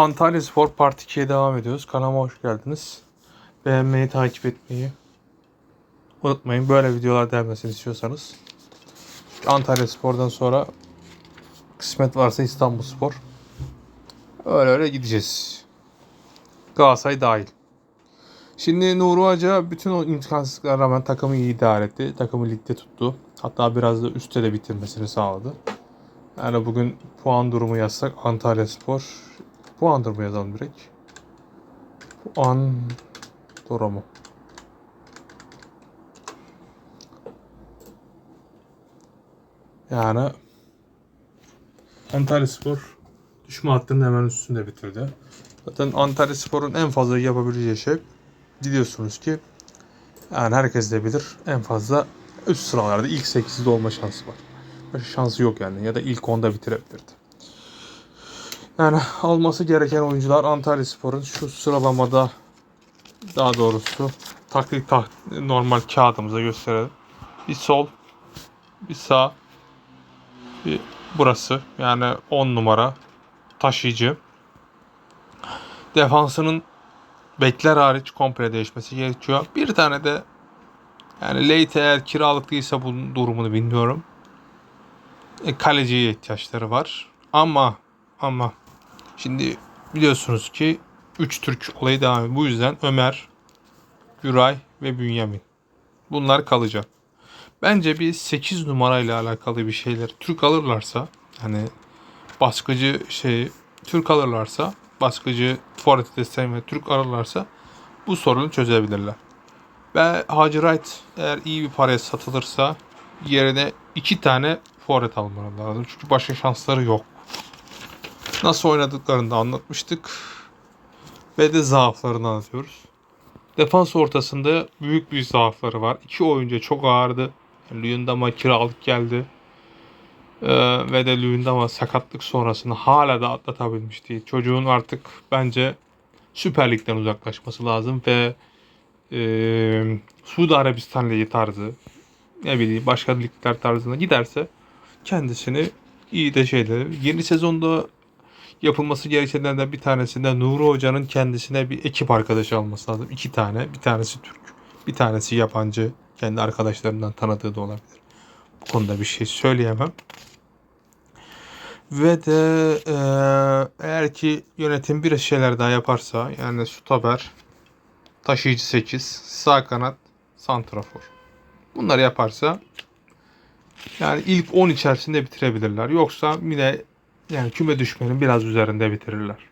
Antalya Spor Part 2'ye devam ediyoruz. Kanalıma hoş geldiniz. Beğenmeyi, takip etmeyi unutmayın. Böyle videolar gelmesini istiyorsanız. Antalya Spor'dan sonra kısmet varsa İstanbul Spor. Öyle öyle gideceğiz. Galatasaray dahil. Şimdi Nuri Hoca bütün o imkansızlıklara rağmen takımı iyi idare etti. Takımı ligde tuttu. Hatta biraz da üstte de bitirmesini sağladı. Yani bugün puan durumu yazsak Antalya Spor puan durumu yazalım direkt. Puan durumu. Yani Antalya Spor düşme hattının hemen üstünde bitirdi. Zaten Antalya Spor'un en fazla yapabileceği şey biliyorsunuz ki yani herkes de bilir en fazla üst sıralarda ilk 8'de olma şansı var. Şansı yok yani ya da ilk 10'da bitirebilirdi. Yani alması gereken oyuncular Antalya Spor'un şu sıralamada daha doğrusu taklit tak normal kağıdımıza gösterelim. Bir sol, bir sağ, bir burası yani 10 numara taşıyıcı. Defansının bekler hariç komple değişmesi gerekiyor. Bir tane de yani Leite eğer kiralık değilse bunun durumunu bilmiyorum. E, kaleciye ihtiyaçları var. Ama ama şimdi biliyorsunuz ki 3 Türk olayı devam ediyor. Bu yüzden Ömer, Güray ve Bünyamin. Bunlar kalacak. Bence bir 8 numarayla alakalı bir şeyler Türk alırlarsa hani baskıcı şey Türk alırlarsa baskıcı forvet desteği ve Türk alırlarsa bu sorunu çözebilirler. Ve Hacı Wright eğer iyi bir paraya satılırsa yerine iki tane forvet almaları lazım. Çünkü başka şansları yok. Nasıl oynadıklarını da anlatmıştık. Ve de zaaflarını anlatıyoruz. Defans ortasında büyük bir zaafları var. İki oyuncu çok ağırdı. Luyendama kiralık geldi. Ee, ve de Luyendama sakatlık sonrasında hala da atlatabilmiş değil. Çocuğun artık bence Süper Lig'den uzaklaşması lazım ve e, Suudi Arabistan Ligi tarzı ne bileyim başka ligler tarzına giderse kendisini iyi de şeyde yeni sezonda yapılması gerekenlerden bir tanesinde Nuri Hoca'nın kendisine bir ekip arkadaşı alması lazım. İki tane. Bir tanesi Türk. Bir tanesi yabancı. Kendi arkadaşlarından tanıdığı da olabilir. Bu konuda bir şey söyleyemem. Ve de eee, eğer ki yönetim bir şeyler daha yaparsa yani stoper, taşıyıcı 8, sağ kanat, santrafor. Bunları yaparsa yani ilk 10 içerisinde bitirebilirler. Yoksa yine yani küme düşmenin biraz üzerinde bitirirler.